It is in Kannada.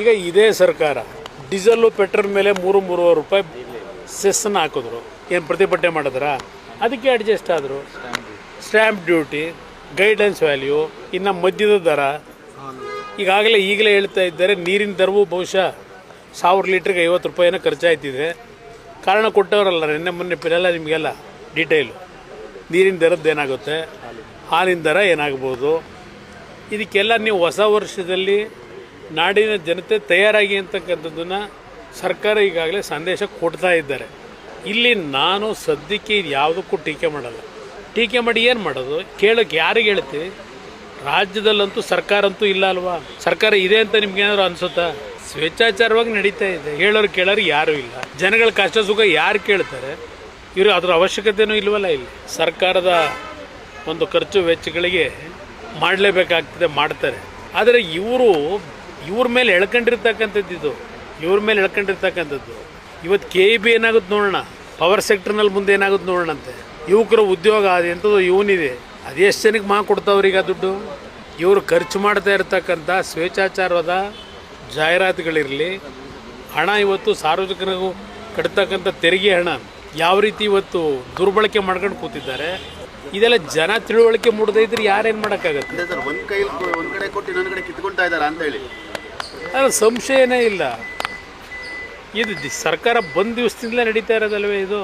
ಈಗ ಇದೇ ಸರ್ಕಾರ, ಡೀಸೆಲ್ಲು, ಪೆಟ್ರೋಲ್ ಮೇಲೆ ಮೂರು, ಮೂರುವರೆ ರೂಪಾಯಿ ಸೆಸ್ಸನ್ನು ಹಾಕಿದ್ರು. ಏನು ಪ್ರತಿಭಟನೆ ಮಾಡಿದ್ರ? ಅದಕ್ಕೆ ಅಡ್ಜಸ್ಟ್ ಆದರು. ಸ್ಟ್ಯಾಂಪ್ ಡ್ಯೂಟಿ ಗೈಡ್ಲೈನ್ಸ್ ವ್ಯಾಲ್ಯೂ ಇನ್ನು ಮದ್ಯದ ದರ. ಈಗಾಗಲೇ ಈಗಲೇ ಹೇಳ್ತಾ ಇದ್ದಾರೆ, ನೀರಿನ ದರವು ಬಹುಶಃ ಸಾವಿರ ಲೀಟ್ರಿಗೆ ಐವತ್ತು ರೂಪಾಯಿನ ಖರ್ಚಾಯ್ತಿದೆ. ಕಾರಣ ಕೊಟ್ಟವರಲ್ಲ, ನಿನ್ನೆ ಮೊನ್ನೆ ಪಿಲ್ಲ ನಿಮಗೆಲ್ಲ ಡೀಟೇಲು ನೀರಿನ ದರದ್ದು ಏನಾಗುತ್ತೆ? ಹಾಲಿನ ದರ ಏನಾಗ್ಬೋದು? ಇದಕ್ಕೆಲ್ಲ ನೀವು ಹೊಸ ವರ್ಷದಲ್ಲಿ ನಾಡಿನ ಜನತೆ ತಯಾರಾಗಿ ಅಂತಕ್ಕಂಥದ್ದನ್ನು ಸರ್ಕಾರ ಈಗಾಗಲೇ ಸಂದೇಶ ಕೊಡ್ತಾ ಇದ್ದಾರೆ. ಇಲ್ಲಿ ನಾನು ಸದ್ಯಕ್ಕೆ ಇದು ಯಾವುದಕ್ಕೂ ಟೀಕೆ ಮಾಡಲ್ಲ. ಟೀಕೆ ಮಾಡಿ ಏನು ಮಾಡೋದು? ಕೇಳೋಕ್ಕೆ ಯಾರಿಗೆ ಹೇಳ್ತೀವಿ ರಾಜ್ಯದಲ್ಲಂತೂ ಸರ್ಕಾರ ಅಂತೂ ಇಲ್ಲ ಅಲ್ವಾ? ಸರ್ಕಾರ ಇದೆ ಅಂತ ನಿಮ್ಗೇನಾದ್ರು ಅನ್ಸುತ್ತಾ? ಸ್ವೇಚ್ಛಾಚಾರವಾಗಿ ನಡೀತಾ ಇದೆ. ಹೇಳೋರು ಕೇಳೋರು ಯಾರೂ ಇಲ್ಲ. ಜನಗಳ ಕಷ್ಟ ಸುಖ ಯಾರು ಕೇಳ್ತಾರೆ? ಇವರು ಅದರ ಅವಶ್ಯಕತೆಯೂ ಇಲ್ವಲ್ಲ ಇಲ್ಲಿ. ಸರ್ಕಾರದ ಒಂದು ಖರ್ಚು ವೆಚ್ಚಗಳಿಗೆ ಮಾಡಲೇಬೇಕಾಗ್ತದೆ, ಮಾಡ್ತಾರೆ. ಆದರೆ ಇವರು ಇವ್ರ ಮೇಲೆ ಎಳ್ಕೊಂಡಿರ್ತಕ್ಕಂಥದ್ದು ಇದು. ಇವ್ರ ಮೇಲೆ ಎಳ್ಕೊಂಡಿರ್ತಕ್ಕಂಥದ್ದು. ಇವತ್ತು ಕೆ ಇ ಬಿ ಏನಾಗುತ್ತೆ ನೋಡೋಣ. ಪವರ್ ಸೆಕ್ಟರ್ನಲ್ಲಿ ಮುಂದೆ ಏನಾಗುತ್ತೆ ನೋಡೋಣಂತೆ. ಯುವಕರ ಉದ್ಯೋಗ ಅದು ಎಂಥದ್ದು ಇವನಿದೆ. ಅದೆಷ್ಟು ಜನಕ್ಕೆ ಮಾ ಕೊಡ್ತಾವ್ರೀಗ ದುಡ್ಡು? ಇವರು ಖರ್ಚು ಮಾಡ್ತಾ ಇರ್ತಕ್ಕಂಥ ಸ್ವೇಚ್ಛಾಚಾರದ ಜಾಹೀರಾತುಗಳಿರಲಿ, ಹಣ ಇವತ್ತು ಸಾರ್ವಜನಿಕರಿಗೂ ಕಟ್ತಕ್ಕಂಥ ತೆರಿಗೆ ಹಣ ಯಾವ ರೀತಿ ಇವತ್ತು ದುರ್ಬಳಕೆ ಮಾಡ್ಕೊಂಡು ಕೂತಿದ್ದಾರೆ. ಇದೆಲ್ಲ ಜನ ತಿಳುವಳಿಕೆ ಮೂಡದೇ ಇದ್ರೆ ಯಾರೇನು ಮಾಡೋಕ್ಕಾಗತ್ತೆ? ಅಂದ್ರೆ ಸಂಶಯನೇ ಇಲ್ಲ. ಇದು ಸರ್ಕಾರ ಬಂದ ದಿವಸದಿಂದಲೇ ನಡೀತಾ ಇರೋದಲ್ವೇ ಇದು?